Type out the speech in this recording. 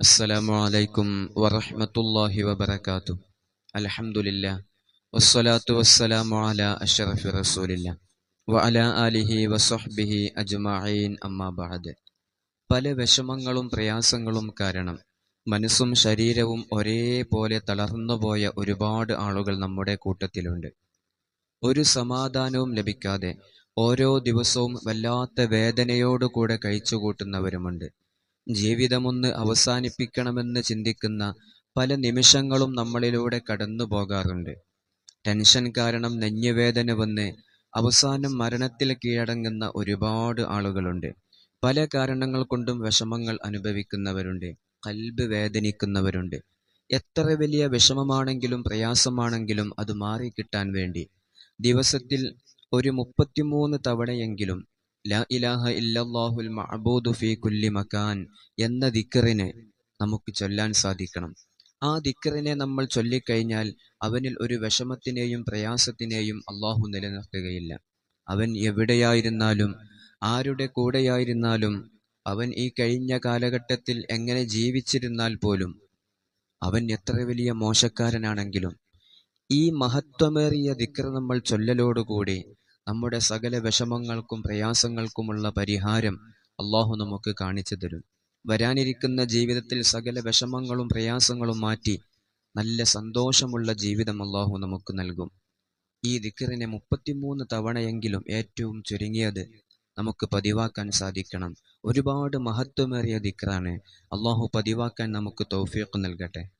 السلام عليكم ورحمة الله وبركاته الحمد لله والصلاة والسلام على أشرف رسول الله وعلى آله وصحبه أجمعين أما بعد പല വിഷമങ്ങളും പ്രയാസങ്ങളും കാരണം മനസ്സും ശരീരവും ഒരേപോലെ തളർന്നുപോയ ഒരുപാട് ആളുകൾ നമ്മുടെ കൂട്ടത്തിലുണ്ട് ഒരു സമാധാനവും ലഭിക്കാതെ ഓരോ ദിവസവും വല്ലാത്ത വേദനയോടുകൂടെ കഴിച്ചുകൂട്ടുന്നവരുമുണ്ട് ജീവിതമൊന്ന് അവസാനിപ്പിക്കണമെന്ന് ചിന്തിക്കുന്ന പല നിമിഷങ്ങളും നമ്മളിലൂടെ കടന്നു പോകാറുണ്ട്. ടെൻഷൻ കാരണം നെഞ്ഞുവേദന വന്ന് അവസാനം മരണത്തിൽ കീഴടങ്ങുന്ന ഒരുപാട് ആളുകളുണ്ട്. പല കാരണങ്ങൾ കൊണ്ടും വിഷമങ്ങൾ അനുഭവിക്കുന്നവരുണ്ട്. കൽബ് വേദനിക്കുന്നവരുണ്ട്. എത്ര വലിയ വിഷമമാണെങ്കിലും പ്രയാസമാണെങ്കിലും അത് മാറി കിട്ടാൻ വേണ്ടി. ദിവസത്തിൽ ഒരു മുപ്പത്തിമൂന്ന് തവണയെങ്കിലും ഇലാഹ ഇല്ലല്ലാഹുൽ മഅബൂദു കുല്ലി എന്ന ദിക്കറിനെ നമുക്ക് ചൊല്ലാൻ സാധിക്കണം. ആ ദിക്കറിനെ നമ്മൾ ചൊല്ലിക്കഴിഞ്ഞാൽ അവനിൽ ഒരു വിഷമത്തിനെയും പ്രയാസത്തിനെയും അള്ളാഹു നിലനിർത്തുകയില്ല. അവൻ എവിടെയായിരുന്നാലും ആരുടെ കൂടെയായിരുന്നാലും അവൻ ഈ കഴിഞ്ഞ കാലഘട്ടത്തിൽ എങ്ങനെ ജീവിച്ചിരുന്നാൽ പോലും അവൻ എത്ര വലിയ മോശക്കാരനാണെങ്കിലും ഈ മഹത്വമേറിയ ദിക്കർ നമ്മൾ ചൊല്ലലോടുകൂടി നമ്മുടെ സകല വിഷമങ്ങൾക്കും പ്രയാസങ്ങൾക്കുമുള്ള പരിഹാരം അള്ളാഹു നമുക്ക് കാണിച്ചു തരും. വരാനിരിക്കുന്ന ജീവിതത്തിൽ സകല വിഷമങ്ങളും പ്രയാസങ്ങളും മാറ്റി നല്ല സന്തോഷമുള്ള ജീവിതം അള്ളാഹു നമുക്ക് നൽകും. ഈ ദിക്കറിനെ മുപ്പത്തിമൂന്ന് തവണയെങ്കിലും ഏറ്റവും ചുരുങ്ങിയത് നമുക്ക് പതിവാക്കാൻ സാധിക്കണം. ഒരുപാട് മഹത്വമേറിയ ദിക്കറാണ് അള്ളാഹു പതിവാക്കാൻ നമുക്ക് തൗഫീഖ് നൽകട്ടെ.